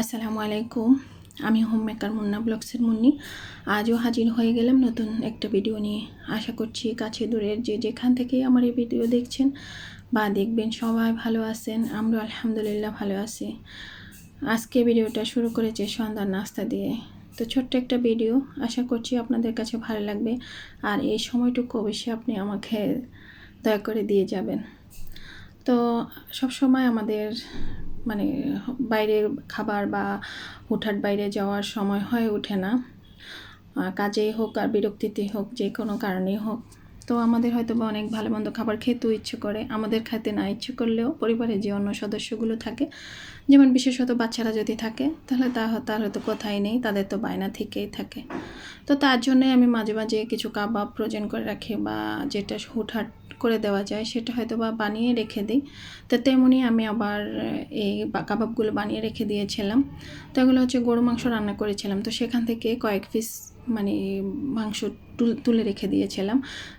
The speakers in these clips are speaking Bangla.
আসসালামু আলাইকুম। আমি হোম মেকার মুন্না ব্লগসের মুন্নি। আজও হাজির হয়ে গেলাম নতুন একটা ভিডিও নিয়ে। আশা করছি কাছে দূরের যে যেখান থেকেই আমার এই ভিডিও দেখছেন বা দেখবেন সবাই ভালো আছেন আমরা আলহামদুলিল্লাহ ভালো আছি। আজকে ভিডিওটা শুরু করেছে সন্ধ্যার নাস্তা দিয়ে। তো ছোট্ট একটা ভিডিও, আশা করছি আপনাদের কাছে ভালো লাগবে। আর এই সময়টুকু অবশ্যই আপনি আমাকে দয়া করে দিয়ে যাবেন। তো সব সময় আমাদের মানে বাইরের খাবার বা হুটহাট বাইরে যাওয়ার সময় হয়ে ওঠে না। কাজেই হোক আর বিরক্তিতে হোক, যে কোনো কারণেই হোক। তো আমাদের হয়তো বা অনেক ভালো মন্দ খাবার খেতেও ইচ্ছে করে। আমাদের খেতে না ইচ্ছে করলেও পরিবারের যে অন্য সদস্যগুলো থাকে, যেমন বিশেষত বাচ্চারা যদি থাকে, তাহলে তা তার হয়তো কোথায় নেই, তাদের তো বায়না থেকেই থাকে। তো তার জন্যে আমি মাঝে মাঝে কিছু কাবাব প্রয়োজন করে রাখি বা যেটা হুটহাট করে দেওয়া যায়, সেটা হয়তো বা বানিয়ে রেখে দিই। তো তেমনি আমি আবার এই কাবাবগুলো বানিয়ে রেখে দিয়েছিলাম। তো এগুলো হচ্ছে গরু মাংস রান্না করেছিলাম। তো সেখান থেকে কয়েক পিস মানে মাংস তুলে রেখে দিয়েছিলাম,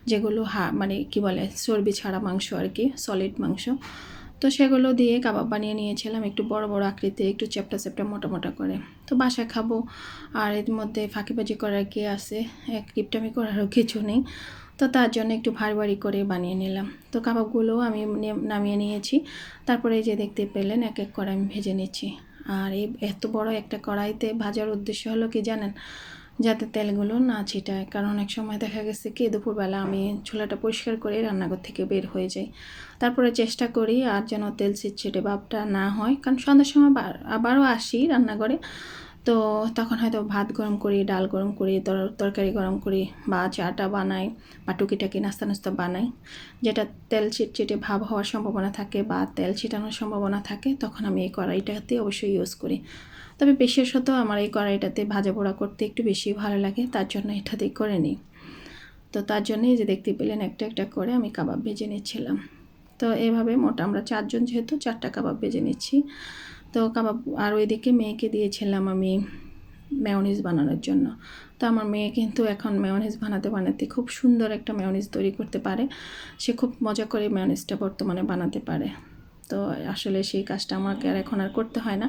যেগুলো হা মানে কি বলে, চর্বি ছাড়া মাংস আর কি সলিড মাংস। তো সেগুলো দিয়ে কাবাব বানিয়ে নিয়েছিলাম, একটু বড় বড় আকৃতি একটু চ্যাপটা চ্যাপটা, মোটা মোটা করে। তো বাসায় খাব, আর এর মধ্যে ফাঁকিবাজি করার কি আছে, এক কিপটামি করারও কিছু নেই। তো তার জন্য একটু ভারী ভারী করে বানিয়ে নিলাম। তো কাবাবগুলো আমি নামিয়ে নিয়েছি। তারপরে যে দেখতে পেলেন, এক এক করে আমি ভেজে নিচ্ছি। আর এই এত বড় একটা কড়াইতে ভাজার উদ্দেশ্য হলো কি জানেন? যাতে তেলগুলো না ছিটায়। কারণ অনেক সময় দেখা গেছে কি, দুপুরবেলা আমি ছোলাটা পরিষ্কার করে রান্নাঘর থেকে বের হয়ে যাই। তারপরে চেষ্টা করি আর যেন তেল ছিটছিটে ভাবটা না হয়। কারণ সন্ধ্যার সময় আবার- আবারও আসি রান্নাঘরে। তো তখন হয়তো ভাত গরম করি, ডাল গরম করি তরকারি গরম করি বা চাটা বানাই বা টুকিটাকি নাস্তা নাস্তা বানাই। যেটা তেল চিটচিটে ভাব হওয়ার সম্ভাবনা থাকে বা তেল ছিটানোর সম্ভাবনা থাকে, তখন আমি এই কড়াইটাতে অবশ্যই ইউজ করি। তবে বিশেষত আমার এই কড়াইটাতে ভাজা পোড়া করতে একটু বেশি ভালো লাগে, তার জন্য এটাতেই করে নিই। তো তার জন্যই যে দেখতে পেলেন একটা একটা করে আমি কাবাব ভেজে নিচ্ছিলাম। তো এভাবে মোট আমরা চারজন যেহেতু চারটা কাবাব ভেজে নিচ্ছি। তো কাবাব আর ওইদিকে মেয়েকে দিয়েছিলাম আমি মেয়নিজ বানানোর জন্য। তো আমার মেয়ে কিন্তু এখন মেয়নিজ বানাতে বানাতে খুব সুন্দর একটা মেয়নিজ তৈরি করতে পারে। সে খুব মজা করে মেয়নিজটা বর্তমানে বানাতে পারে। তো আসলে সেই কাজটা আমাকে আর এখন আর করতে হয় না।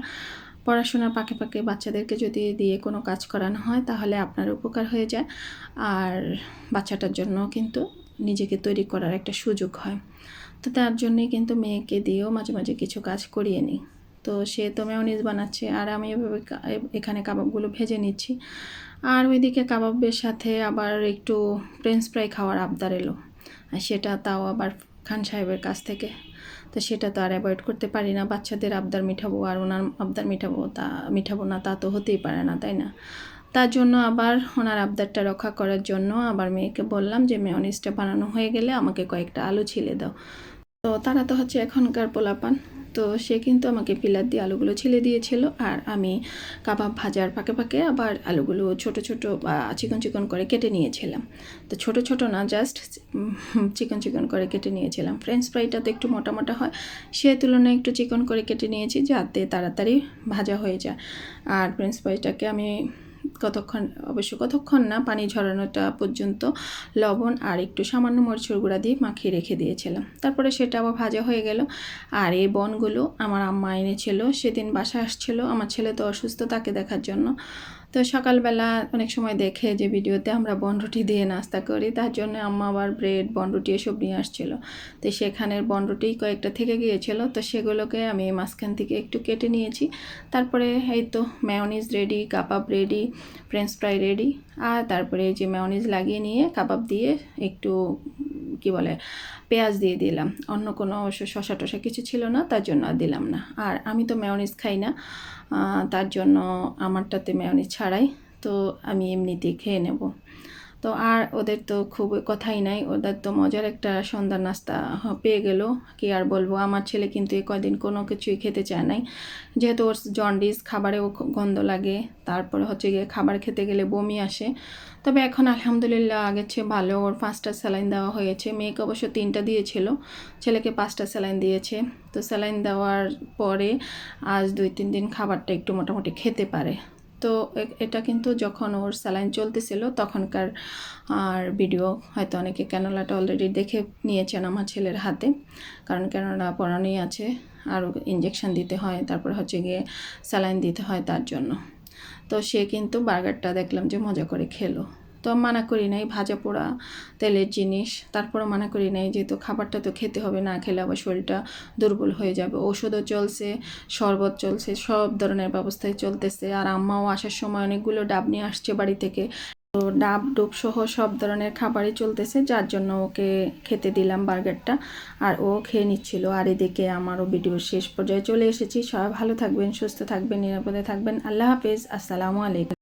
পড়াশোনার পাকে পাকে বাচ্চাদেরকে যদি দিয়ে কোনো কাজ করানো হয় তাহলে আপনার উপকার হয়ে যায়। আর বাচ্চাটার জন্য কিন্তু নিজেকে তৈরি করার একটা সুযোগ হয়। তো তার জন্যই কিন্তু মেয়েকে দিয়েও মাঝে মাঝে কিছু কাজ করিয়ে নিই। তো সে তো মেয়নিজ বানাচ্ছে। আর আমি এভাবে এখানে কাবাবগুলো ভেজে নিচ্ছি। আর ওইদিকে কাবাবের সাথে আবার একটু ফ্রেঞ্চ ফ্রাই খাওয়ার আবদার এলো। আর সেটা তাও আবার খান সাহেবের কাছ থেকে। তো সেটা তো আর অ্যাভয়েড করতে পারি না। বাচ্চাদের আবদার মিঠাবো আর ওনার আবদার মিঠাবো তা মিঠাবো না তা তো হতেই পারে না, তাই না? তার জন্য আবার ওনার আবদারটা রক্ষা করার জন্য আবার মেয়েকে বললাম যে মেয়নিজটা বানানো হয়ে গেলে আমাকে কয়েকটা আলু ছিলে দাও। তো তারা তো হচ্ছে এখনকার পোলাপান। তো সে কিন্তু আমাকে পিলার দিয়ে আলুগুলো ছিলে দিয়েছিল আর আমি কাবাব ভাজার পাকে পাকে আবার আলুগুলো ছোট ছোট বা চিকন চিকন করে কেটে নিয়েছিলাম। তো ছোট ছোট না জাস্ট চিকন চিকন করে কেটে নিয়েছিলাম। ফ্রেঞ্চ ফ্রাইটা তো একটু মোটা মোটা হয়, সে তুলনায় একটু চিকন করে কেটে নিয়েছি যাতে তাড়াতাড়ি ভাজা হয়ে যায়। আর ফ্রেঞ্চ ফ্রাইটাকে আমি কতক্ষণ, অবশ্য কতক্ষণ না, পানি ঝরানোটা পর্যন্ত লবণ আর একটু সামান্য মরিচুর গুঁড়া দিয়ে মাখিয়ে রেখে দিয়েছিলাম। তারপরে সেটা আবার ভাজা হয়ে গেল। আর এই বনগুলো আমার আম্মা এনেছিল, সেদিন বাসা আসছিল। আমার ছেলে তো অসুস্থ তাকে দেখার জন্য। তো সকালবেলা অনেক সময় দেখে যে ভিডিওতে আমরা বনরুটি দিয়ে নাস্তা করি, তার জন্য আম্মা আবার ব্রেড, বনরুটি এসব নিয়ে আসছিল। তো সেখানের বনরুটি কয়েকটা থেকে গিয়েছিল, তো সেগুলোকে আমি মাঝখান থেকে একটু কেটে নিয়েছি। তারপরে এই তো মেয়নিজ রেডি কাবাব রেডি ফ্রেঞ্চ ফ্রাই রেডি আর তারপরে যে মেয়নিজ লাগিয়ে নিয়ে কাবাব দিয়ে একটু কি বলে, পেঁয়াজ দিয়ে দিলাম। অন্য কোনো অবশ্য শশা টশা কিছু ছিল না, তার জন্য আর দিলাম না। আর আমি তো মেয়নিজ খাই না তার জন্য আমারটাতে মেয়নিজ ছাড়াই, তো আমি এমনিতেই খেয়ে নেব। তো আর ওদের তো খুব কথাই নাই। ওদের তো মজার একটা সন্ধ্যার নাস্তা পেয়ে গেল। কি আর বলব? আমার ছেলে কিন্তু এই কদিন কোনো কিছুই খেতে চায় নাই। যেহেতু ওর জন্ডিস, খাবারেও গন্ধ লাগে। তারপর হচ্ছে গিয়ে খাবার খেতে গেলে বমি আসে। তবে এখন আলহামদুলিল্লাহ আগের চেয়ে ভালো। ওর পাঁচটা স্যালাইন দেওয়া হয়েছে। মেয়েকে অবশ্য তিনটা দিয়েছিল। ছেলেকে পাঁচটা স্যালাইন দিয়েছে। তো স্যালাইন দেওয়ার পরে আজ দুই তিন দিন খাবারটা একটু মোটামুটি খেতে পারে। তো এটা কিন্তু যখন ওর স্যালাইন চলতেছিল, তখনকার, আর ভিডিও হয়তো অনেকে ক্যানোলাটা অলরেডি দেখে নিয়েছেন আমার ছেলের হাতে। কারণ ক্যানোলা পড়ানোই আছে আরও ইঞ্জেকশন দিতে হয়, তারপর হচ্ছে গিয়ে স্যালাইন দিতে হয় তার জন্য। তো সে কিন্তু বার্গারটা দেখলাম যে মজা করে খেলো। তো মানা করি নাই, ভাজা পোড়া, তেলের জিনিস। তারপরও মানা করি নাই, যেহেতু খাবারটা তো খেতে হবে না, খেলে আবার শরীরটা দুর্বল হয়ে যাবে। ওষুধও চলছে, শরবত চলছে, সব ধরনের ব্যবস্থাই চলতেছে। আর আম্মাও আসার সময় অনেকগুলো ডাব নিয়ে আসছে বাড়ি থেকে। তো ডাব, ডুব সহ সব ধরনের খাবারই চলতেছে, যার জন্য ওকে খেতে দিলাম বার্গারটা। আর ও খেয়ে নিচ্ছিল। আর এদিকে আমারও ভিডিওর শেষ পর্যায়ে চলে এসেছি। সবাই ভালো থাকবেন, সুস্থ থাকবেন, নিরাপদে থাকবেন। আল্লাহ হাফেজ। আসসালামু আলাইকুম।